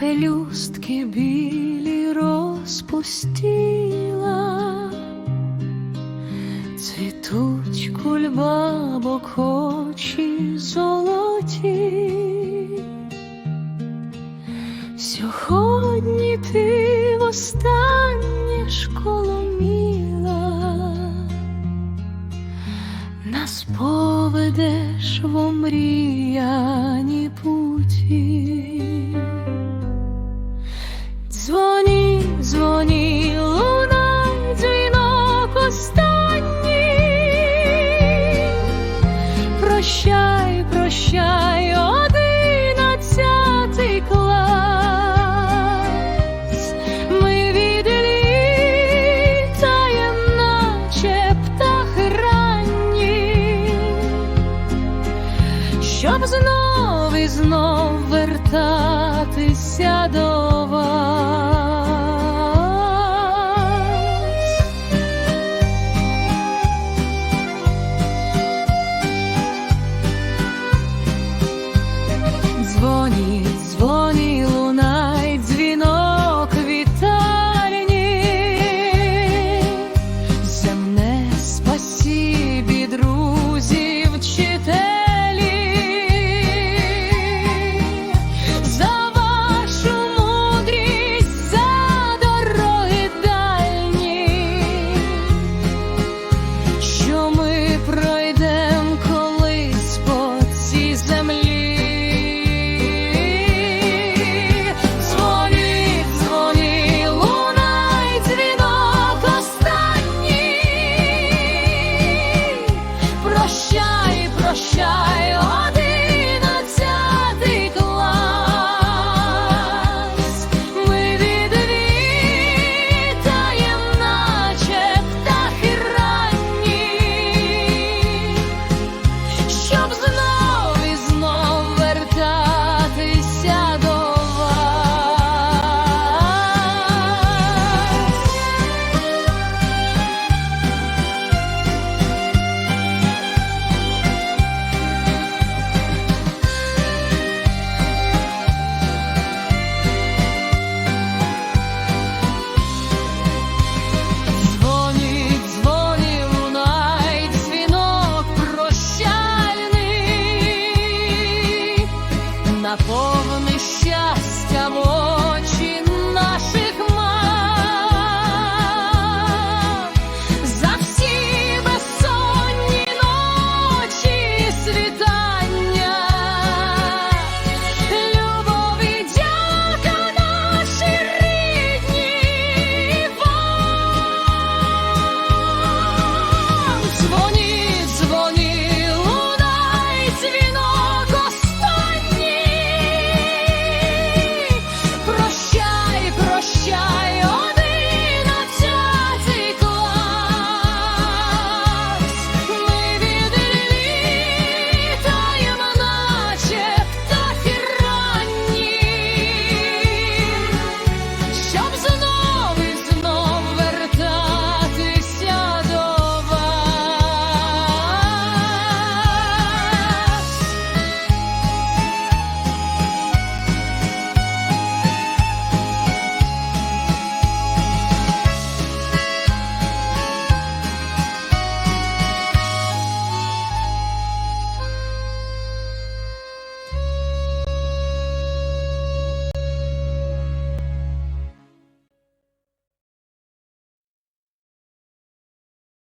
Пелюстки білі розпустіла, цвітуть кульбабок очі золоті. Сьогодні ти востаннє школоміла, нас поведеш в омріяні путі. Прощай, прощай, одинадцятий клас. Ми відлітаєм, наче птахи ранні, щоб знов і знов вертатися до 如果你。for